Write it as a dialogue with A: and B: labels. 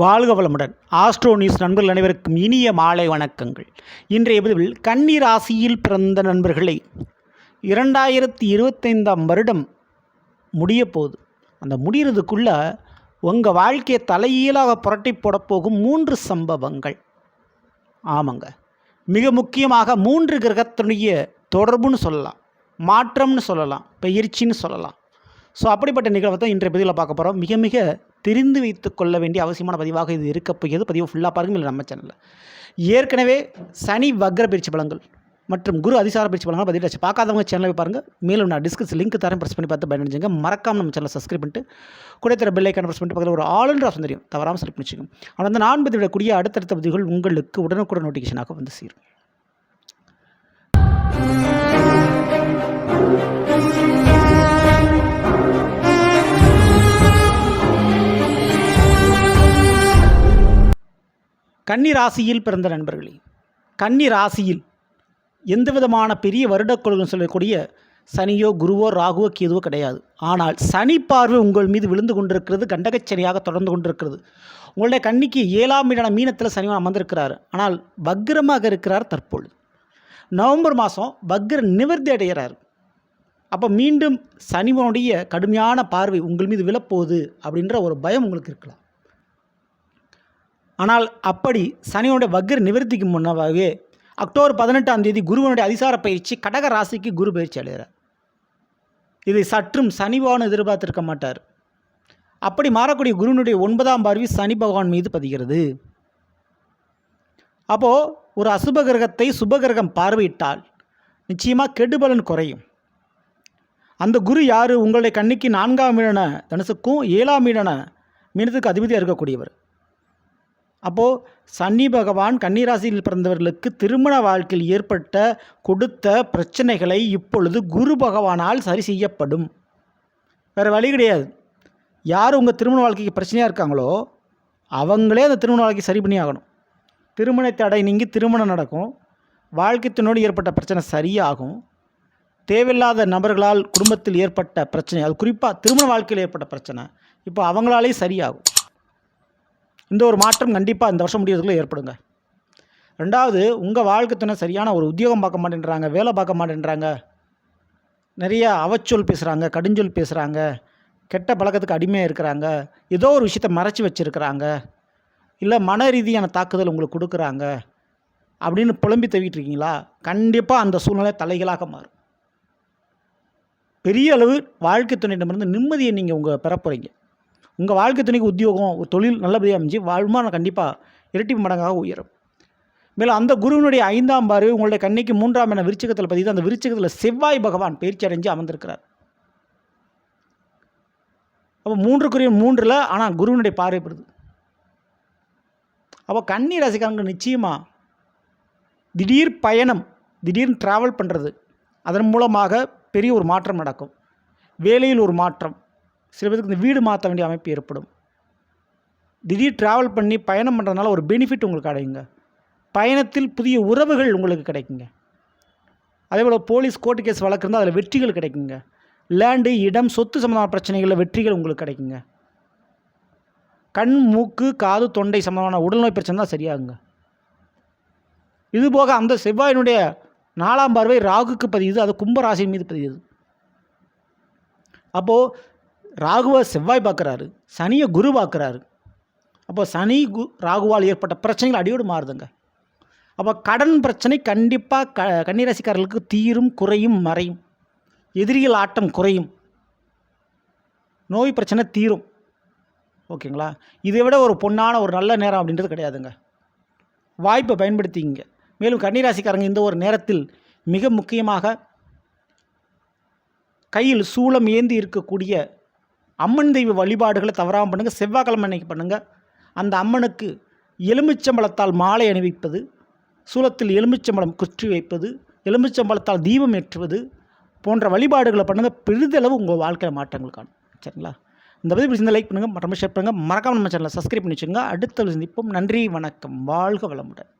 A: வாழ்க வளமுடன். Astro news நண்பர்கள் அனைவருக்கும் இனிய மாலை வணக்கங்கள். இன்றைய பதிவில் கன்னி ராசியில் பிறந்த நண்பர்களை இரண்டாயிரத்தி இருபத்தைந்தாம் வருடம் முடிய போகுது. அந்த முடிகிறதுக்குள்ளே உங்கள் வாழ்க்கையை தலையீழாக புரட்டி போடப்போகும் மூன்று சம்பவங்கள். ஆமாங்க. மிக முக்கியமாக மூன்று கிரகத்தினுடைய தொடர்புன்னு சொல்லலாம். மாற்றம்னு சொல்லலாம். பயிற்சின்னு சொல்லலாம். ஸோ அப்படிப்பட்ட நிகழ்வை தான் இன்றைய பதிவில் பார்க்க போகிறோம் மிக மிக தெரிந்து வைத்து கொள்ள வேண்டிய அவசியமான பதிவாக இது இருக்க போகிறது. பதிவு ஃபுல்லாக பாருங்கள். இல்லை நம்ம சேனலில் ஏற்கனவே சனி வக்ர பயிற்சி பலங்கள் மற்றும் குரு அதிசார பயிற்சி பலங்கள் பதிவு பார்க்காதவங்க சேனலை பாருங்கள் மேலும் நான் டிஸ்கஸ் லிங்க் தரேன். ப்ரெஸ் பண்ணி பார்த்து பயனடைஞ்சுங்க. மறக்காமல் நம்ம சேனலை சப்ஸ்கிரைப் பண்ணிட்டு கூட தர பெல் ஐக்கான ப்ரெஸ் பண்ணிட்டு பக்கத்தில் ஒரு ஆளுன்ற ஆப்ஷன் தெரியும். தவறாமல் செலக்ட் பண்ணிச்சுக்கோங்க. ஆனால் வந்து நான் பதிவிடக்கூடிய அடுத்தடுத்த பதிவுகள் உங்களுக்கு உடனுக்குடன் நோட்டிஃபிகேஷனாக வந்து சேரும். கன்னி ராசியில் பிறந்த நண்பர்களே கன்னி ராசியில் எந்த விதமான பெரிய வருடக்கொள்கை சொல்லக்கூடிய சனியோ குருவோ ராகுவோ கேதுவோ கிடையாது. ஆனால் சனி பார்வை உங்கள் மீது விழுந்து கொண்டிருக்கிறது கண்டகச்சனியாக தொடர்ந்து கொண்டிருக்கிறது. உங்களுடைய கன்னிக்கு ஏழாம் மீடான மீனத்தில் சனி அமர்ந்திருக்கிறார். ஆனால் வக்ரமாக இருக்கிறார் தற்பொழுது. நவம்பர் மாதம் வக்ர நிவர்த்தி அடைகிறார். அப்போ மீண்டும் சனிவனுடைய கடுமையான பார்வை உங்கள் மீது விழப்போகுது அப்படின்ற ஒரு பயம் உங்களுக்கு இருக்கலாம். ஆனால் அப்படி சனியோட வக்ர நிவர்த்திக்கு முன்னவாகவே அக்டோபர் பதினெட்டாம் தேதி குருவனுடைய அதிசார பயிற்சி கடக ராசிக்கு குரு பயிற்சி அடைகிறார். இதை சற்றும் சனிபகவான் எதிர்பார்த்திருக்க மாட்டார். அப்படி மாறக்கூடிய குருவனுடைய ஒன்பதாம் பார்வை சனி பகவான் மீது பதிகிறது. அப்போது ஒரு அசுப கிரகத்தை சுபகிரகம் பார்வையிட்டால் நிச்சயமாக கெடுபலன் குறையும். அந்த குரு யார்? உங்களுடைய கண்ணிக்கு நான்காம் மீனன தனுசுக்கும் ஏழாம் மீனன மீனத்துக்கு அதிபதியாக இருக்கக்கூடியவர். அப்போது சனி பகவான் கன்னிராசியில் பிறந்தவர்களுக்கு திருமண வாழ்க்கையில் ஏற்பட்ட கொடுத்த பிரச்சனைகளை இப்பொழுது குரு பகவானால் சரி செய்யப்படும். வேறு வழி கிடையாது. யார் உங்கள் திருமண வாழ்க்கைக்கு பிரச்சனையாக இருக்காங்களோ அவங்களே அந்த திருமண வாழ்க்கை சரி பண்ணி ஆகணும். திருமண தடை நீங்கி திருமணம் நடக்கும். வாழ்க்கைத்தினோடு ஏற்பட்ட பிரச்சனை சரியாகும். தேவையில்லாத நபர்களால் குடும்பத்தில் ஏற்பட்ட பிரச்சனை அது குறிப்பாக திருமண வாழ்க்கையில் ஏற்பட்ட பிரச்சனை இப்போ அவங்களாலே சரியாகும். இந்த ஒரு மாற்றம் கண்டிப்பாக இந்த வருஷம் முடியறதுக்குள்ளே ஏற்படுங்க. ரெண்டாவது உங்கள் வாழ்க்கை துணை சரியான ஒரு உத்தியோகம் பார்க்க மாட்டேன்றாங்க வேலை பார்க்க மாட்டேன்றாங்க. நிறைய அவச்சொல் பேசுகிறாங்க கடுஞ்சொல் பேசுகிறாங்க கெட்ட பழக்கத்துக்கு அடிமையாக இருக்கிறாங்க ஏதோ ஒரு விஷயத்தை மறைச்சி வச்சுருக்கிறாங்க இல்லை மன ரீதியான தாக்குதல் உங்களுக்கு கொடுக்குறாங்க அப்படின்னு புலம்பி தவிட்டு இருக்கீங்களா கண்டிப்பாக அந்த சூழ்நிலை தலைகளாக மாறும். பெரிய அளவு வாழ்க்கை துணையிடமிருந்து நிம்மதியை நீங்கள் உங்கள் பெற போகிறீங்க உங்கள் வாழ்க்கை துணைக்கு உத்தியோகம் ஒரு தொழில் நல்லபடியாக அமைஞ்சு வருமானம் கண்டிப்பாக இரட்டி மடங்காக உயரும். மேலும் அந்த குருவினுடைய ஐந்தாம் பார்வை உங்களுடைய கண்ணிக்கு மூன்றாம் என விருச்சகத்தில் பதிவு அந்த விருச்சகத்தில் செவ்வாய் பகவான் பயிற்சி அடைஞ்சு அமர்ந்திருக்கிறார். அப்போ மூன்றுக்குரிய மூன்றில் ஆனால் குருவினுடைய பார்வை பெறுது. அப்போ கன்னி ரசிகரங்க நிச்சயமாக திடீர் பயணம் திடீர்னு ட்ராவல் பண்ணுறது அதன் மூலமாக பெரிய ஒரு மாற்றம் நடக்கும். வேலையில் ஒரு மாற்றம் சில பேருக்கு இந்த வீடு மாற்ற வேண்டிய அமைப்பு ஏற்படும். திடீர் ட்ராவல் பண்ணி பயணம் பண்ணுறதுனால ஒரு பெனிஃபிட் உங்களுக்கு கிடைக்குங்க பயணத்தில் புதிய உறவுகள் உங்களுக்கு கிடைக்குங்க. அதே போல் போலீஸ் கோர்ட்டு கேஸ் வழக்கு இருந்தால் அதில் வெற்றிகள் கிடைக்குங்க. லேண்டு இடம் சொத்து சம்மந்தமான பிரச்சனைகளில் வெற்றிகள் உங்களுக்கு கிடைக்குங்க. கண் மூக்கு காது தொண்டை சம்மந்தமான உடல்நோய் பிரச்சனை தான் சரியாகுங்க. இதுபோக அந்த செவ்வாயினுடைய நாலாம் பார்வை ராகுக்கு பதியுது அது கும்பராசி மீது பதியுது. அப்போது ராகுவை செவ்வாய் பார்க்குறாரு சனியை குரு பார்க்குறாரு. அப்போ சனி கு ராகுவால் ஏற்பட்ட பிரச்சனைகள் அடியோடு மாறுதுங்க. அப்போ கடன் பிரச்சனை கண்டிப்பாக க கன்னிராசிக்காரர்களுக்கு தீரும் குறையும் மறையும். எதிரிகள் ஆட்டம் குறையும். நோய் பிரச்சனை தீரும். ஓகேங்களா? இதை விட ஒரு பொன்னான ஒரு நல்ல நேரம் அப்படின்றது கிடையாதுங்க. வாய்ப்பை பயன்படுத்திங்க மேலும் கன்னிராசிக்காரங்க இந்த ஒரு நேரத்தில் மிக முக்கியமாக கையில் சூளம் ஏந்தி இருக்கக்கூடிய அம்மன் தெய்வ வழிபாடுகளை தவறாமல் பண்ணுங்கள் செவ்வாய்க்கிழமை அன்னைக்கு பண்ணுங்கள் அந்த அம்மனுக்கு எலுமிச்சம்பழத்தால் மாலை அணிவிப்பது சூலத்தில் எலுமிச்சம்பழம் குற்றி வைப்பது எலுமிச்சம்பழத்தால் தீபம் ஏற்றுவது போன்ற வழிபாடுகளை பண்ணுங்கள் பெரிதளவு உங்கள் வாழ்க்கையில் மாற்றங்கள் காணும். சரிங்களா? இந்த பதிவு பிடிச்சிருந்தா லைக் பண்ணுங்கள் மற்ற ஷேர் பண்ணுங்கள் மறக்காமல் நம்ம சேனலை சப்ஸ்கிரைப் பண்ணி வச்சுங்க அடுத்த சந்திப்போம். நன்றி வணக்கம். வாழ்க வளமுடன்.